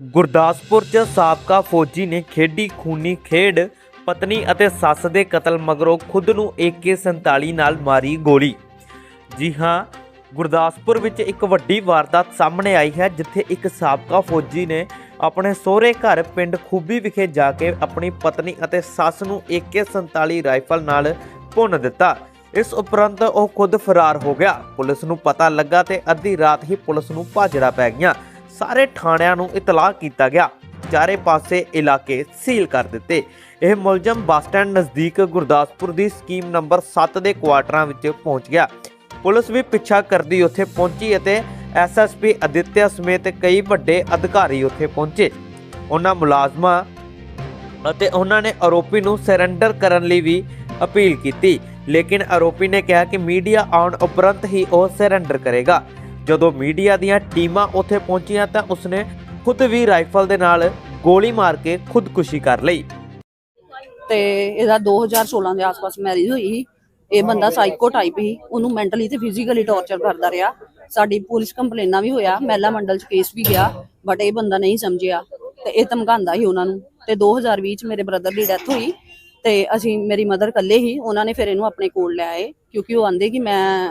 ਗੁਰਦਾਸਪੁਰ 'ਚ ਸਾਬਕਾ ਫੌਜੀ ਨੇ ਖੇਡੀ ਖੂਨੀ ਖੇਡ, ਪਤਨੀ ਅਤੇ ਸੱਸ ਦੇ ਕਤਲ ਮਗਰੋਂ ਖੁਦ ਨੂੰ AK47 ਨਾਲ ਮਾਰੀ ਗੋਲੀ। ਜੀ ਹਾਂ, ਗੁਰਦਾਸਪੁਰ ਵਿੱਚ ਇੱਕ ਵੱਡੀ ਵਾਰਦਾਤ ਸਾਹਮਣੇ ਆਈ ਹੈ, ਜਿੱਥੇ ਇੱਕ ਸਾਬਕਾ ਫੌਜੀ ਨੇ ਆਪਣੇ ਸਹੁਰੇ ਘਰ ਪਿੰਡ ਖੂਬੀ ਵਿਖੇ ਜਾ ਕੇ ਆਪਣੀ ਪਤਨੀ ਅਤੇ ਸੱਸ ਨੂੰ AK47 ਰਾਈਫਲ ਨਾਲ ਭੁੰਨ ਦਿੱਤਾ। ਇਸ ਉਪਰੰਤ ਉਹ ਖੁਦ ਫਰਾਰ ਹੋ ਗਿਆ। ਪੁਲਿਸ ਨੂੰ ਪਤਾ ਲੱਗਾ ਤੇ ਅੱਧੀ ਰਾਤ ਹੀ ਪੁਲਿਸ ਨੂੰ ਭਾਜੜਾ ਪੈ ਗਈਆਂ। ਸਾਰੇ ਥਾਣਿਆਂ ਨੂੰ ਇਤਲਾਹ ਕੀਤਾ ਗਿਆ। ਚਾਰੇ ਪਾਸੇ ਇਲਾਕੇ ਸੀਲ ਕਰ ਦਿੱਤੇ। ਇਹ ਮੁਲਜ਼ਮ ਬੱਸ ਸਟੈਂਡ ਨਜ਼ਦੀਕ ਗੁਰਦਾਸਪੁਰ ਦੀ ਸਕੀਮ ਨੰਬਰ 7 ਦੇ ਕੁਆਟਰਾਂ ਵਿੱਚ ਪਹੁੰਚ ਗਿਆ। ਪੁਲਿਸ ਵੀ ਪਿੱਛਾ ਕਰਦੀ ਉੱਥੇ ਪਹੁੰਚੀ ਅਤੇ ਐਸਐਸਪੀ ਅਦਿੱਤਿਆ ਸਮੇਤ ਕਈ ਵੱਡੇ ਅਧਿਕਾਰੀ ਉੱਥੇ ਪਹੁੰਚੇ। ਉਹਨਾਂ ਮੁਲਾਜ਼ਮਾਂ ਅਤੇ ਉਹਨਾਂ ਨੇ ਆਰੋਪੀ ਨੂੰ ਸਰੈਂਡਰ ਕਰਨ ਲਈ ਵੀ ਅਪੀਲ ਕੀਤੀ। ਲੇਕਿਨ ਆਰੋਪੀ ਨੇ ਕਿਹਾ ਕਿ ਮੀਡੀਆ ਆਉਣ ਉਪਰੰਤ ਹੀ ਉਹ ਸਰੈਂਡਰ ਕਰੇਗਾ। ਜਦੋਂ ਮੀਡੀਆ ਦੀਆਂ ਟੀਮਾਂ ਉੱਥੇ ਪਹੁੰਚੀਆਂ ਤਾਂ ਉਸਨੇ ਖੁਦ ਵੀ ਰਾਈਫਲ ਦੇ ਨਾਲ ਗੋਲੀ ਮਾਰ ਕੇ ਖੁਦਕੁਸ਼ੀ ਕਰ ਲਈ। ਤੇ ਇਹਦਾ 2016 ਦੇ ਆਸ-ਪਾਸ ਮੈਰਿਜ ਹੋਈ ਸੀ। ਇਹ ਬੰਦਾ ਸਾਈਕੋ ਟਾਈਪ ਸੀ। ਉਹਨੂੰ ਮੈਂਟਲੀ ਤੇ ਫਿਜ਼ੀਕਲੀ ਟੌਰਚਰ ਕਰਦਾ ਰਿਹਾ। ਸਾਡੀ ਪੁਲਿਸ ਕੰਪਲੇਨਾਂ ਵੀ ਹੋਇਆ। ਮਹਿਲਾ ਮੰਡਲ ਚ ਕੇਸ ਵੀ ਗਿਆ। ਬਟ ਇਹ ਬੰਦਾ ਨਹੀਂ ਸਮਝਿਆ। ਤੇ ਇਹ ਧਮਕਾਉਂਦਾ ਸੀ ਉਹਨਾਂ ਨੂੰ। ਤੇ 2020 ਚ ਮੇਰੇ ਬ੍ਰਦਰ ਦੀ ਡੈਥ ਹੋਈ। ਤੇ ਅਸੀਂ, ਮੇਰੀ ਮਦਰ ਇਕੱਲੇ ਹੀ ਉਹਨਾਂ ਨੇ ਫਿਰ ਇਹਨੂੰ ਆਪਣੇ ਕੋਲ ਲੈ ਆਏ। ਕਿਉਂਕਿ ਉਹ ਆਂਦੇ ਕਿ ਮੈਂ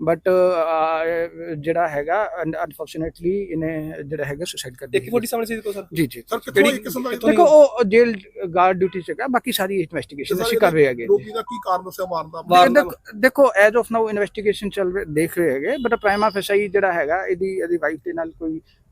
ਬਟ ਜਿਹੜਾ ਹੈਗਾ ਅਨਫੋਰਚੂਨੇਟਲੀ ਇਹਨੇ ਜਿਹੜਾ ਹੈਗਾ ਸੁਸਾਈਡ ਕਰ ਇੱਕ ਲਿਆ ਫੋਟੀ ਸਾਹਮਣੇ ਸੀ ਦੇਖੋ ਸਰ। ਜੀ ਜੀ ਸਰ ਇੱਕ ਕਿਸਮ ਦਾ ਦੇਖੋ ਉਹ ਜੇਲ ਗਾਰਡ ਡਿਊਟੀ ਚ ਹੈਗਾ ਬਾਕੀ ਸਾਰੀ ਇਨਵੈਸਟੀਗੇਸ਼ਨ ਅਸੀਂ ਕਰ ਰਹੇ ਹੈਗੇ। ਰੋਗੀ ਦਾ ਕੀ ਕਾਰਨ ਦੱਸਿਆ ਮਾਰਨ ਦਾ? ਦੇਖੋ- ਦੇਖੋ ਐਜ਼ ਆਫ ਨਾਓ ਇਨਵੈਸਟੀਗੇਸ਼ਨ ਚੱਲ ਰਹੀ ਦੇਖ ਰਹੇ ਹੈਗੇ ਬਟ ਪ੍ਰਾਈਮਾ ਫੈਸਾਈ ਜਿਹੜਾ ਹੈਗਾ ਇਹਦੀ ਇਹਦੀ ਵਾਈਫ ਦੇ ਨਾਲ ਕੋਈ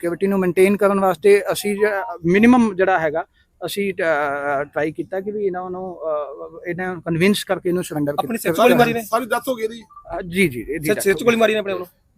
ਸਿਕਿਉਰਿਟੀ ਨੂੰ ਮੇਨਟੇਨ ਕਰਨ ਵਾਸਤੇ ਅਸੀਂ ਮਿਨੀਮਮ ਜਿਹੜਾ ਹੈਗਾ ਅਸੀਂ ਟਰਾਈ ਕੀਤਾ ਕਿ ਵੀ ਇਹਨਾਂ ਨੂੰ ਇਹਨਾਂ ਨੂੰ ਕਨਵਿੰਸ ਕਰਕੇ ਇਹਨੂੰ ਸਰੈਂਡਰ ਆਪਣੀ ਸਿਰ ਗੋਲੀ ਮਾਰੀ ਨੇ? ਸਾਰੀ ਡੈਥ ਹੋ ਗਈ ਇਹਦੀ। ਜੀ ਜੀ ਇਹਦੀ ਸਿਰ ਸਿਰ 'ਚ ਗੋਲੀ ਮਾਰੀ ਨੇ ਆਪਣੇ ਵੱਲੋਂ?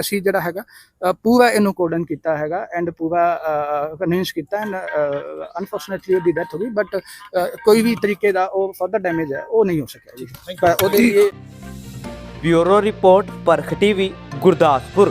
ਅਸੀਂ ਜਿਹੜਾ ਹੈਗਾ ਪੂਰਾ ਇਹਨੂੰ ਕੋਡਨ ਕੀਤਾ ਹੈਗਾ ਐਂਡ ਪੂਰਾ ਕਨਵਿੰਸ ਕੀਤਾ ਐਂਡ ਅਨਫੋਰਚੂਨੇਟਲੀ ਉਹਦੀ ਡੈਥ ਹੋ ਗਈ ਬਟ ਕੋਈ ਵੀ ਤਰੀਕੇ ਦਾ ਉਹ ਫਰਦਰ ਡੈਮੇਜ ਹੈ ਉਹ ਨਹੀਂ ਹੋ ਸਕਿਆ ਜੀ। ਉਹਦੇ ਲਈ bureau report Parakh TV Gurdaspur.